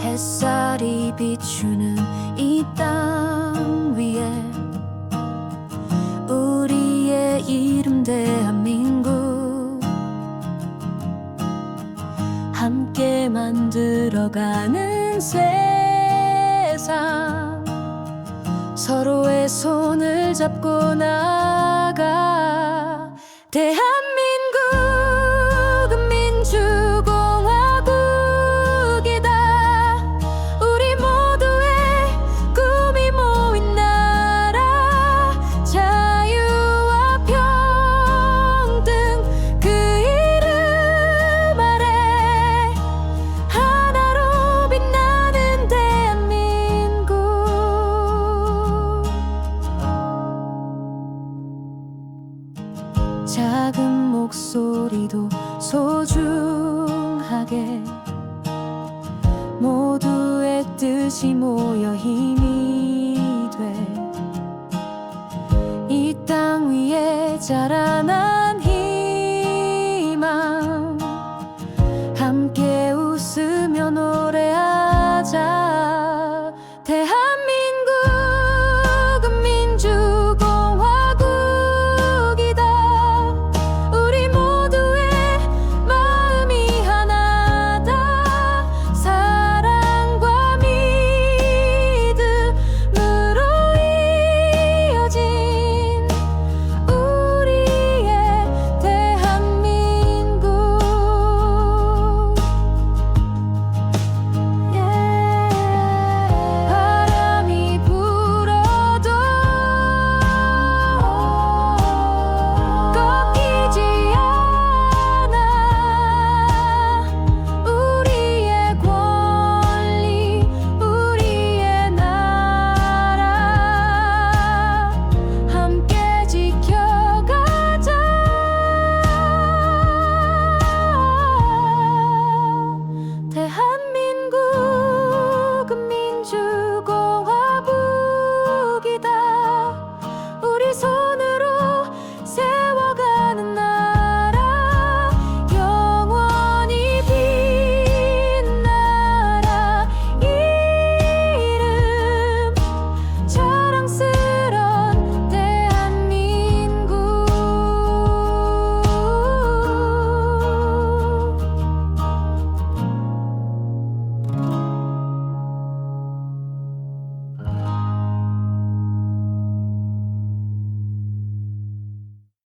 햇살이 비추는 이 땅 위에 우리의 이름 대한민국 함께 만들어가는 세상 서로의 손을 잡고 나 작은 목소리도 소중하게. 모두의 뜻이 모여 힘이 돼. 이 땅 위에 자라난 희망. 함께 웃으며 대한